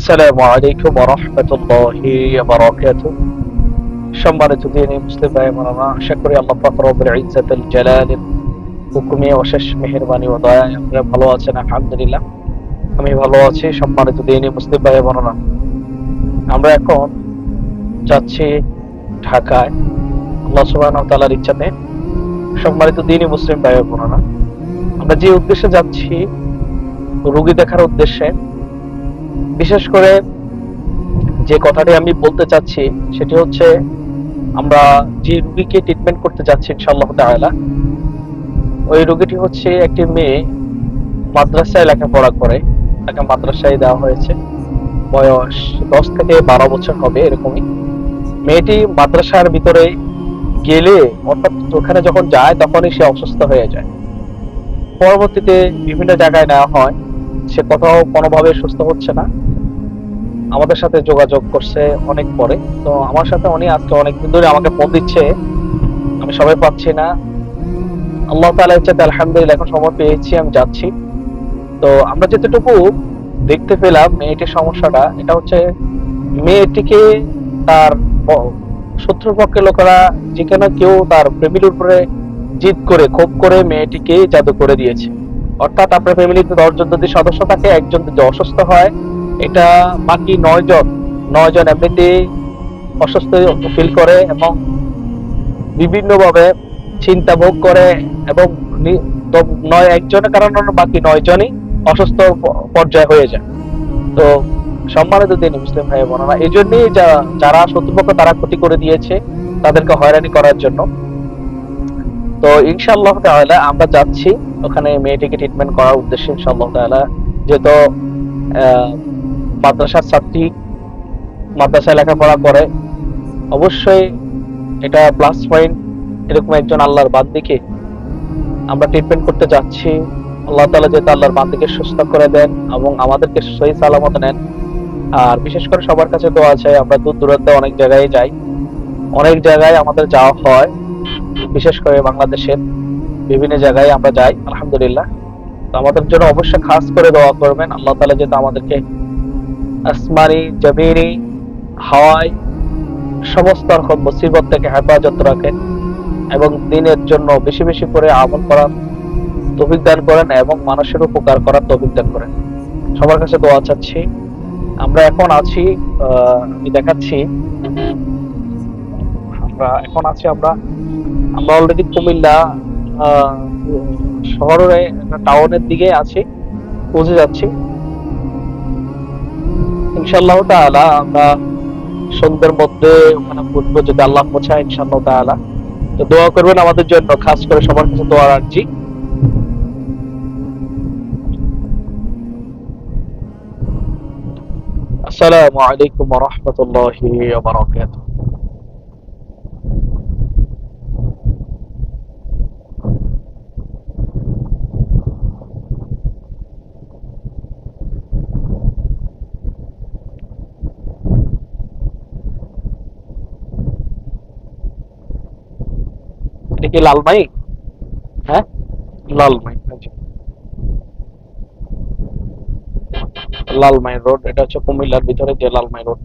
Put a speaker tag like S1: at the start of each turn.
S1: আসসালামু আলাইকুম রাহমাতুল্লাহি ওয়া বারাকাতুহু। সম্মানিত দিনী মুসলিম ভাই বোনেরা, আশা করি আল্লাহ পাক রব্বুল ইজ্জাতুল জালালের হুকুমে অশেষ মেহেরবানি ও দয়ায় আপনারা ভালো আছেন, আলহামদুলিল্লাহ। আমি ভালো আছি, সম্মানিত দিনী মুসলিম ভাই বোনেরা। আমরা এখন যাচ্ছি ঢাকায়, আল্লাহ সুবহানাহু তাআলার ইচ্ছাতে সম্মানিত দিনী মুসলিম ভাই বোনেরা, আমরা যে উদ্দেশ্যে যাচ্ছি, রোগী দেখার উদ্দেশ্যে বিশেষ করে যে কথাটি আমি বলতে চাচ্ছি, সেটি হচ্ছে আমরা যে রুগীকে ট্রিটমেন্ট করতে যাচ্ছি ইনশাআল্লাহ তাআলা, ওই রোগীটি হচ্ছে একটি মেয়ে মাদ্রাসায় লেখাপড়া করে। তাকে মাদ্রাসায় দেওয়া হয়েছে। বয়স দশ থেকে বারো বছর হবে এরকমই। মেয়েটি মাদ্রাসার ভিতরে গেলে, অর্থাৎ ওখানে যখন যায়, তখনই সে অসুস্থ হয়ে যায়। পরবর্তীতে বিভিন্ন জায়গায় নেওয়া হয়। সে কোথাও কোনোভাবে সুস্থ হচ্ছে না। আমাদের সাথে যোগাযোগ করছে অনেক পরে। তো আমার সাথে উনি আজকে অনেকদিন ধরে আমাকে ফোন দিচ্ছে। আমি সবাই পাচ্ছি না। আল্লাহ তাআলা ইচ্ছাতে আলহামদুলিল্লাহ এখন সময় পেয়েছি, আমি যাচ্ছি। তো আমরা যেতটুকু দেখতে পেলাম মেয়েটির সমস্যাটা, এটা হচ্ছে মেয়েটিকে তার শত্রুপক্ষের লোকেরা যেখানে কেউ তার ফ্যামিলির উপরে জিদ করে, ক্ষোভ করে মেয়েটিকে জাদু করে দিয়েছে। অর্থাৎ আপনার ফ্যামিলিতে দশজন যদি সদস্য থাকে, একজন যদি অসুস্থ হয় এটা বাকি নয় জন নয় জন এমনিতে অসুস্থ ফিল করে এবং বিভিন্নভাবে চিন্তা ভোগ করে এবং নয় একজনের কারণে বাকি নয় জনই অসুস্থ পর্যায়ে হয়ে যায়। তো সম্মানিত দিন মুসলিম ভাই বোনেরা, এই জন্যই যারা শত্রুপক্ষ, তারা ক্ষতি করে দিয়েছে তাদেরকে হয়রানি করার জন্য। তো ইনশাআল্লাহ তাআলা আমরা যাচ্ছি, ওখানে মেয়েটিকে ট্রিটমেন্ট করার উদ্দেশ্যে ইনশাআল্লাহ তাআলা। যেহেতু মাদ্রাসার ছাত্রী মাদ্রাসায় লেখাপড়া করে, অবশ্যই এটা প্লাস পয়েন্ট এরকম একজন আল্লাহর বান্দিকে আমরা ট্রিটমেন্ট করতে যাচ্ছি। আল্লাহ তাআলা যাতে আল্লাহর বান্দিকে সুস্থ করে দেন এবং আমাদেরকে সহি সালামত নেন, আর বিশেষ করে সবার কাছে দোয়া আছে আমরা দূর দূরান্তে অনেক জায়গায় যাই, অনেক জায়গায় আমাদের যাওয়া হয়, বিশেষ করে বাংলাদেশের বিভিন্ন জায়গায় আমরা যাই, আলহামদুলিল্লাহ। তো আমাদের জন্য অবশ্যই খাস করে দোয়া করবেন। আল্লাহ তাআলা যাতে আমাদেরকে আসমানি, জমিনি হাওয়ায় সমস্ত রকম মুসিবত থেকে হেফাজত রাখেন এবং দিনের জন্য বেশি বেশি করে আমল করার তৌফিক দান করেন এবং মানুষের উপকার করার তৌফিক দান করেন। সবার কাছে দোয়া চাচ্ছি। আমরা এখন আছি আমি দেখাচ্ছি। আমরা এখন আছি, আমরা আমরা অলরেডি কুমিল্লা শহরে টাউনের দিকে আছি, পৌঁছে যাচ্ছি। ইনশাআল্লাহ তাআলা আমরা সন্ধ্যের মধ্যে ওখানে যদি আল্লাহ তো দোয়া করবেন আমাদের জন্য, খাস করে সবার কাছে দোয়া রাখছি। আসসালামু আলাইকুম এটা কি লালমাই হ্যাঁ? লালমাই আচ্ছা। লালমাই রোড, এটা হচ্ছে কুমিল্লার ভিতরে যে লালমাই রোড